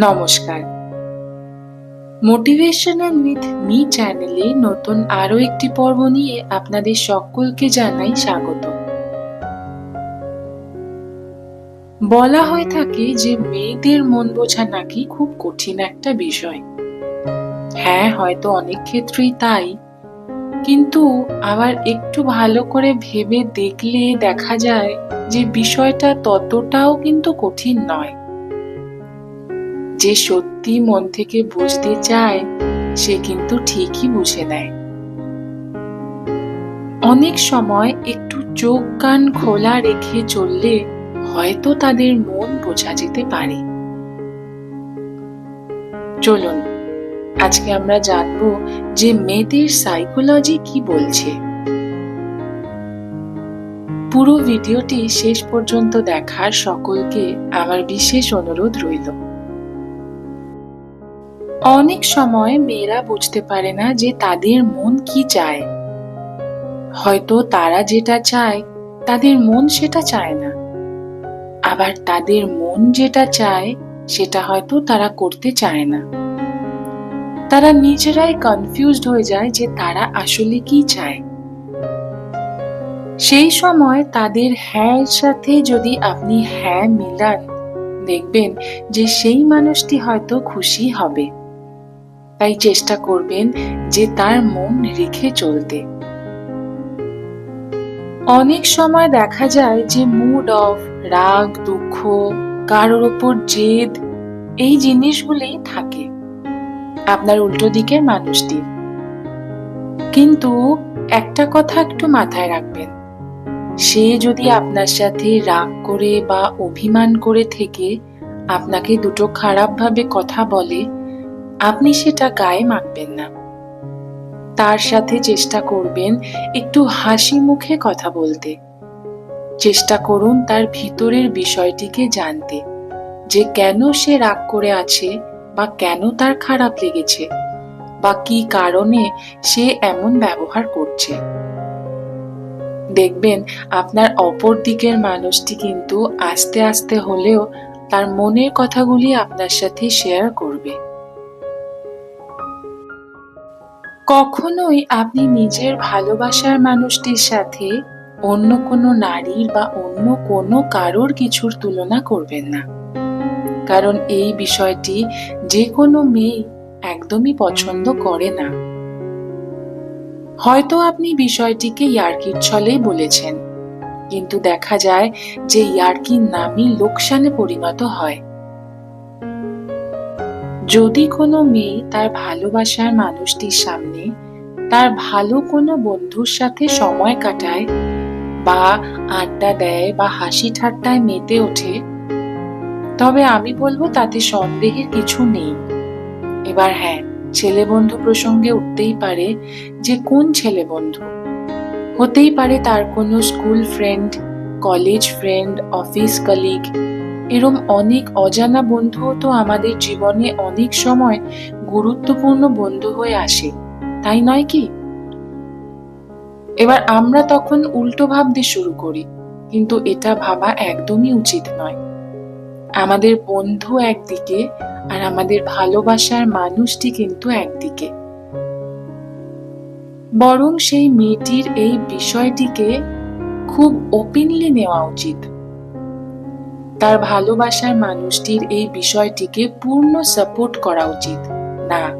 নমস্কার। Motivational with me চ্যানেলে নতুন আরও একটি পর্ব নিয়ে আপনাদের সকলকে জানাই স্বাগত। বলা হয়ে থাকে যে মেয়েদের মন বোঝা নাকি খুব কঠিন একটা বিষয়। হ্যাঁ হয়তো অনেক ক্ষেত্রেই তাই। কিন্তু আবার একটু ভালো করে ভেবে দেখলে দেখা যায় যে বিষয়টা ততটাও কিন্তু কঠিন নয়। যে সত্যি মন থেকে বুঝতে চায়, সে কিন্তু ঠিকই বুঝে নেয়। অনেক সময় একটু চোখ কান খোলা রেখে চললে হয়তো তাদের মন বোঝা যেতে পারে। চলুন, আজকে আমরা জানব যে মেয়েদের সাইকোলজি কি বলছে। পুরো ভিডিওটি শেষ পর্যন্ত দেখার সকলকে আমার বিশেষ অনুরোধ রইল। অনেক সময় মেয়েরা বুঝতে পারে না যে তাদের মন কি চায়। হয়তো তারা যেটা চায়, তাদের মন সেটা চায় না। আবার তাদের মন যেটা চায়, সেটা হয়তো তারা করতে চায় না। তারা নিজেরাই কনফিউজড হয়ে যায় যে তারা আসলে কি চায়। সেই সময় তাদের হ্যাঁ সাথে যদি আপনি হ্যাঁ মিলান, দেখবেন যে সেই মানুষটি হয়তো খুশি হবে। তাই চেষ্টা করবেন যে তার মন রেখে চলতে। অনেক সময় দেখা যায় যে মুড অফ রাগ, দুঃখ, কারোর ওপর জেদ, এই জিনিসগুলোই থাকে। আপনার উল্টো দিকের মানুষটির। কিন্তু একটা কথা একটু মাথায় রাখবেন, সে যদি আপনার সাথে রাগ করে বা অভিমান করে থেকে আপনাকে দুটো খারাপভাবে কথা বলে আপনি সেটা গায়ে মাখবেন না। তার সাথে চেষ্টা করবেন একটু হাসি মুখে কথা বলতে। চেষ্টা করুন তার ভিতরের বিষয়টিকে জানতে, যে কেন সে রাগ করে আছে বা কেন তার খারাপ লেগেছে বা কি কারণে সে এমন ব্যবহার করছে। দেখবেন আপনার অপর দিকের মানুষটি কিন্তু আস্তে আস্তে হলেও তার মনের কথাগুলি আপনার সাথে শেয়ার করবে। কখনোই আপনি নিজের ভালোবাসার মানুষটির সাথে অন্য কোনো নারীর বা অন্য কোনো কারোর কিছুর তুলনা করবেন না। কারণ এই বিষয়টি যে কোনো মেয়ে একদমই পছন্দ করে না। হয়তো আপনি বিষয়টিকে ইয়ার্কির ছলেই বলেছেন, কিন্তু দেখা যায় যে ইয়ার্কির নামই লোকসানে পরিণত হয়। যদি কোনো মেয়ে তার ভালোবাসার মানুষটির সামনে তার ভালো কোনো বন্ধুর সাথে সময় কাটায় বা আড্ডা দেয় বা হাসি ঠাট্টায় মেতে ওঠে, তবে আমি বলব তাতে সন্দেহের কিছু নেই। এবার হ্যাঁ ছেলে বন্ধু প্রসঙ্গে উঠতেই পারে যে কোন ছেলে বন্ধু। হতেই পারে তার কোনো school friend, college friend, office colleague এরম অনেক অজানা বন্ধুও তো আমাদের জীবনে অনেক সময় গুরুত্বপূর্ণ বন্ধু হয়ে আসে, তাই নয় কি? এবার আমরা তখন উল্টো ভাবতে শুরু করি, কিন্তু এটা ভাবা একদমই উচিত নয়। আমাদের বন্ধু একদিকে আর আমাদের ভালোবাসার মানুষটি কিন্তু একদিকে। বরং সেই মেয়েটির এই বিষয়টিকে খুব ওপেনলি নেওয়া উচিত। তার ভালোবাসার মানুষটির এই বিষয়টিকে পূর্ণ সাপোর্ট করা উচিত। না,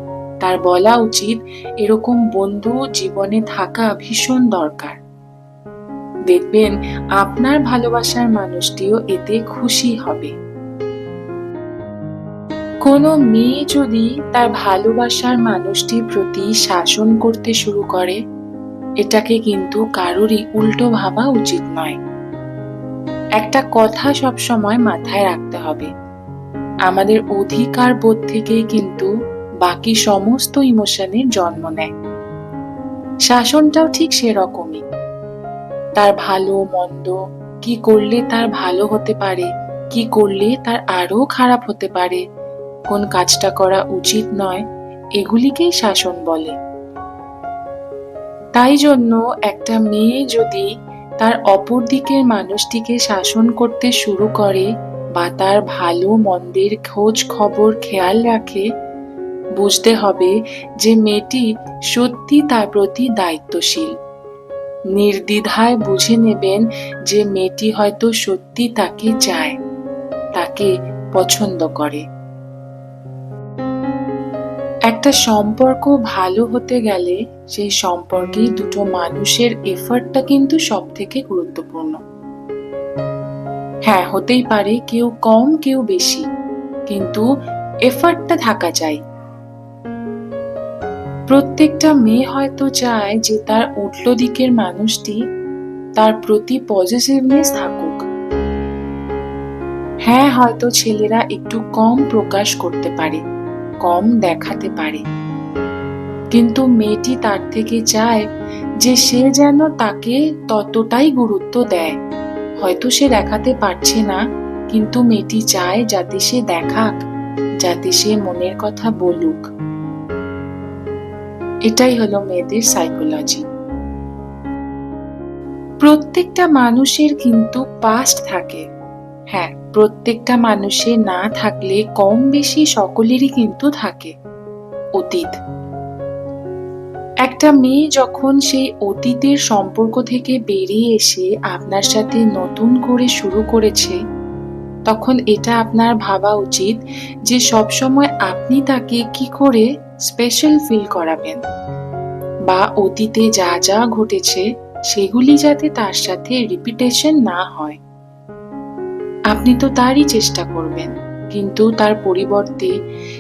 তার বলা উচিত, এরকম বন্ধু জীবনে থাকা ভীষণ দরকার। দেখবেন, আপনার ভালোবাসার মানুষটিও এতে খুশি হবে। কোনো মেয়ে যদি তার ভালোবাসার মানুষটির প্রতি শাসন করতে শুরু করে, এটাকে কিন্তু কারোরই উল্টো ভাবা উচিত নয়। একটা কথা সব সময় মাথায় রাখতে হবে। আমাদের অধিকার বোধ থেকেই কিন্তু বাকি সমস্ত ইমোশনের জন্ম নেয়। শাসনটাও ঠিক সেরকমই। তার ভালো, মন্দ, কি করলে তার ভালো হতে পারে, কি করলে তার আরও খারাপ হতে পারে, কোন কাজটা করা উচিত নয়, এগুলিকেই শাসন বলে। তাই জন্য একটা মেয়ে যদি তার অপর দিকের মানুষটিকে শাসন করতে শুরু করে বা তার ভালো মন্দের খোঁজ খবর খেয়াল রাখে, বুঝতে হবে যে মেয়েটি সত্যি তার প্রতি দায়িত্বশীল। নির্দ্বিধায় বুঝে নেবেন যে মেয়েটি হয়তো সত্যি তাকে চায়, তাকে পছন্দ করে। একটা সম্পর্ক ভালো হতে গেলে সেই সম্পর্কে দুটো মানুষের এফার্টটা কিন্তু সব থেকে গুরুত্বপূর্ণ। হ্যাঁ হতেই পারে কেউ কম, কেউ বেশি, কিন্তু এফার্টটা থাকা চাই। প্রত্যেকটা মেয়ে হয়তো চায় যে তার উল্টো দিকের মানুষটি তার প্রতি পজিটিভনেস থাকুক। হ্যাঁ হয়তো ছেলেরা একটু কম প্রকাশ করতে পারে। কম দেখাতে পারে। কিন্তু মেয়েটি তার থেকে চায় যে সে যেন তাকে ততটাই গুরুত্ব দেয়। হয়তো সে দেখাতে পারছে না, কিন্তু মেয়েটি চায় যাতে সে দেখাক, যাতে সে মনের কথা বলুক। এটাই হলো মেয়েদের সাইকোলজি প্রত্যেকটা মানুষের কিন্তু পাস্ট থাকে। হ্যাঁ প্রত্যেকটা মানুষের না থাকলে কম বেশি সকলেরই কিন্তু থাকে। অতীত। একটা মেয়ে যখন সেই অতীতের সম্পর্ক থেকে বেরিয়ে এসে আপনার সাথে নতুন করে শুরু করেছে, তখন এটা আপনার ভাবা উচিত যে সবসময় আপনি তাকে কি করে স্পেশাল ফিল করাবেন বা অতীতে যা যা ঘটেছে, সেগুলি যাতে তার সাথে রিপিটেশন না হয়। আপনি তো তারই চেষ্টা করবেন, কিন্তু তার পরিবর্তে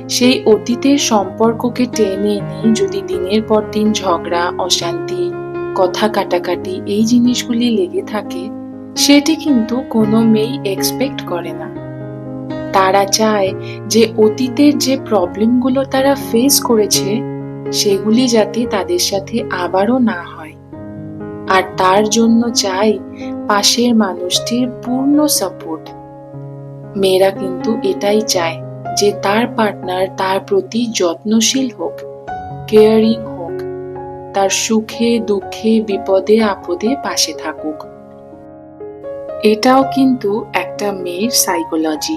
সেই অতীতের সম্পর্ককে টেনে এনে যদি দিনের পর দিন ঝগড়া, অশান্তি, কথা কাটাকাটি এই জিনিসগুলি লেগে থাকে, সেটি কিন্তু কোনো মেয়েই এক্সপেক্ট করে না। তারা চায় যে অতীতের যে প্রবলেমগুলো তারা ফেস করেছে, সেগুলি যাতে তাদের সাথে আবারও না হয়। আর তার জন্য চাই পাশের মানুষটির পূর্ণ সাপোর্ট মেয়েরা কিন্তু এটাই চায় যে তার পার্টনার তার প্রতি যত্নশীল হোক কেয়ারিং হোক, তার সুখে, দুঃখে, বিপদে, আপদে পাশে থাকুক। এটাও কিন্তু একটা মেয়ের সাইকোলজি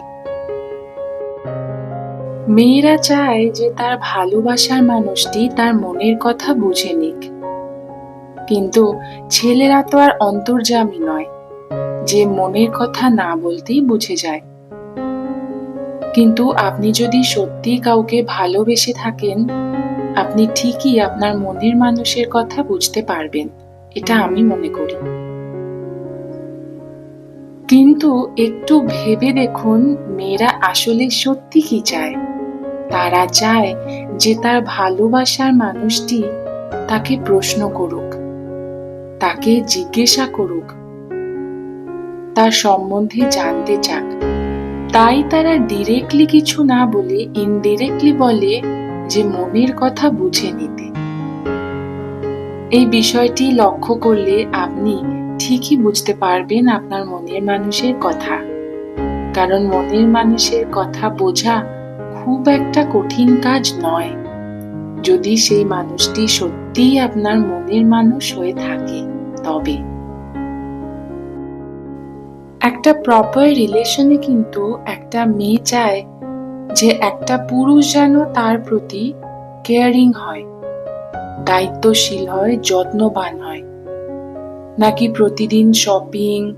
মেয়েরা চায় যে তার ভালোবাসার মানুষটি তার মনের কথা বুঝে নিক। কিন্তু ছেলেরা তো আর অন্তর্জামী নয়, যে মনের কথা না বলতেই বুঝে যায়। কিন্তু আপনি যদি সত্যি কাউকে ভালোবেসে থাকেন, আপনি ঠিকই আপনার মনের মানুষের কথা বুঝতে পারবেন। এটা আমি মনে করি। কিন্তু একটু ভেবে দেখুন মেয়েরা আসলে সত্যি কি চায়। তারা চায় যে তার ভালোবাসার মানুষটি তাকে প্রশ্ন করুক, তাকে জিজ্ঞাসা করুক, তার সম্বন্ধে জানতে চাক। তাই তারা ডিরেক্টলি কিছু না বলে ইনডিরেক্টলি বলে যে মনের কথা বুঝে নিতে। এই বিষয়টি লক্ষ্য করলে আপনি ঠিকই বুঝতে পারবেন আপনার মনের মানুষের কথা। কারণ মনের মানুষের কথা বোঝা খুব একটা কঠিন কাজ নয়। যদি সেই মানুষটি সত্যিই আপনার মনের মানুষ হয়ে থাকে, তবে একটা প্রপার রিলেশনে কিন্তু একটা মেয়ে চায় যে একটা পুরুষ যেন তার প্রতি কেয়ারিং হয়, দায়িত্বশীল হয়, যত্নবান হয়। নাকি প্রতিদিন শপিং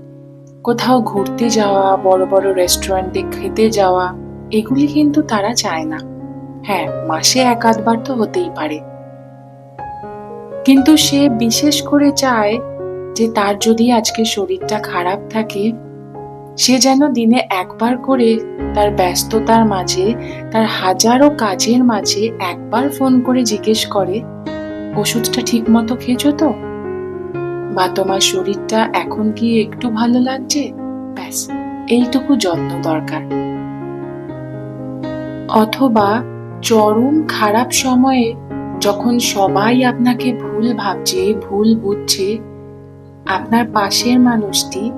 কোথাও ঘুরতে যাওয়া, বড় বড় রেস্টুরেন্টে খেতে যাওয়া, এগুলি কিন্তু তারা চায় না। হ্যাঁ মাসে এক আধবার তো হতেই পারে। কিন্তু সে বিশেষ করে চায় যে তার যদি আজকে শরীরটা খারাপ থাকে সে যেন দিনে একবার করে তার ব্যস্ততার মাঝে, তার হাজারো কাজের মাঝে একবার ফোন করে জিজ্ঞেস করে, ওষুধটা ঠিক মতো খেয়েছো তো? বা তোমার শরীরটা এখন কি একটু ভালো লাগছে? ব্যাস, এইটুকু যত্ন দরকার। অথবা চরম খারাপ সময়ে যখন সবাই আপনাকে ভুল ভাবছে, ভুল বুঝছে, আপনার পাশের মানুষটি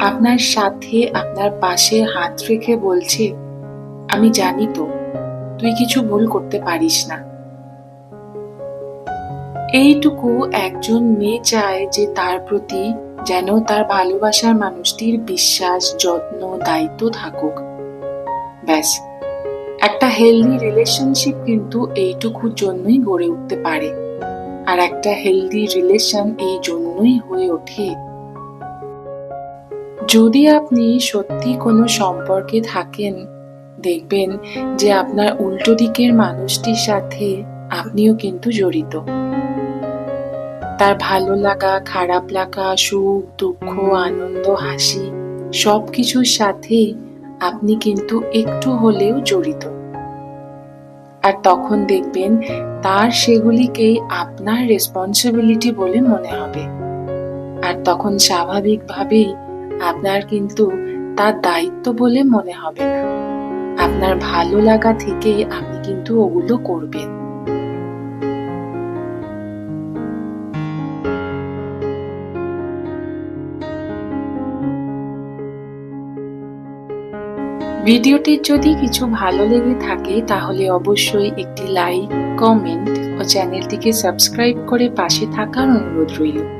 আপনার সাথে আপনার পাশে হাত রেখে বলছে, আমি জানি তো, তুই কিছু ভুল করতে পারিস না। এইটুকু একজন মেয়ে চায় যে তার প্রতি যেন তার ভালোবাসার মানুষটির বিশ্বাস, যত্ন, দায়িত্ব থাকুক। ব্যাস, একটা হেলদি রিলেশনশিপ কিন্তু এইটুকুর জন্যই গড়ে উঠতে পারে। আর একটা হেলদি রিলেশন এই জন্যই হয়ে ওঠে যদি আপনি সত্যি কোনো সম্পর্কে থাকেন, দেখবেন যে আপনার উল্টো দিকের মানুষটির সাথে আপনিও কিন্তু জড়িত। তার ভালো লাগা, খারাপ লাগা, সুখ, দুঃখ, আনন্দ, হাসি সব কিছুর সাথে আপনি কিন্তু একটু হলেও জড়িত। আর তখন দেখবেন তার সেগুলিকে আপনার রেসপন্সিবিলিটি বলে মনে হবে। আর তখন স্বাভাবিকভাবেই আপনার কিন্তু তার দায়িত্ব বলে মনে হবে না। আপনার ভালো লাগা থেকে আপনি কিন্তু ওগুলো করবেন। ভিডিওটির যদি কিছু ভালো লেগে থাকে, তাহলে অবশ্যই একটি লাইক, কমেন্ট ও চ্যানেলটিকে সাবস্ক্রাইব করে পাশে থাকার অনুরোধ রইল।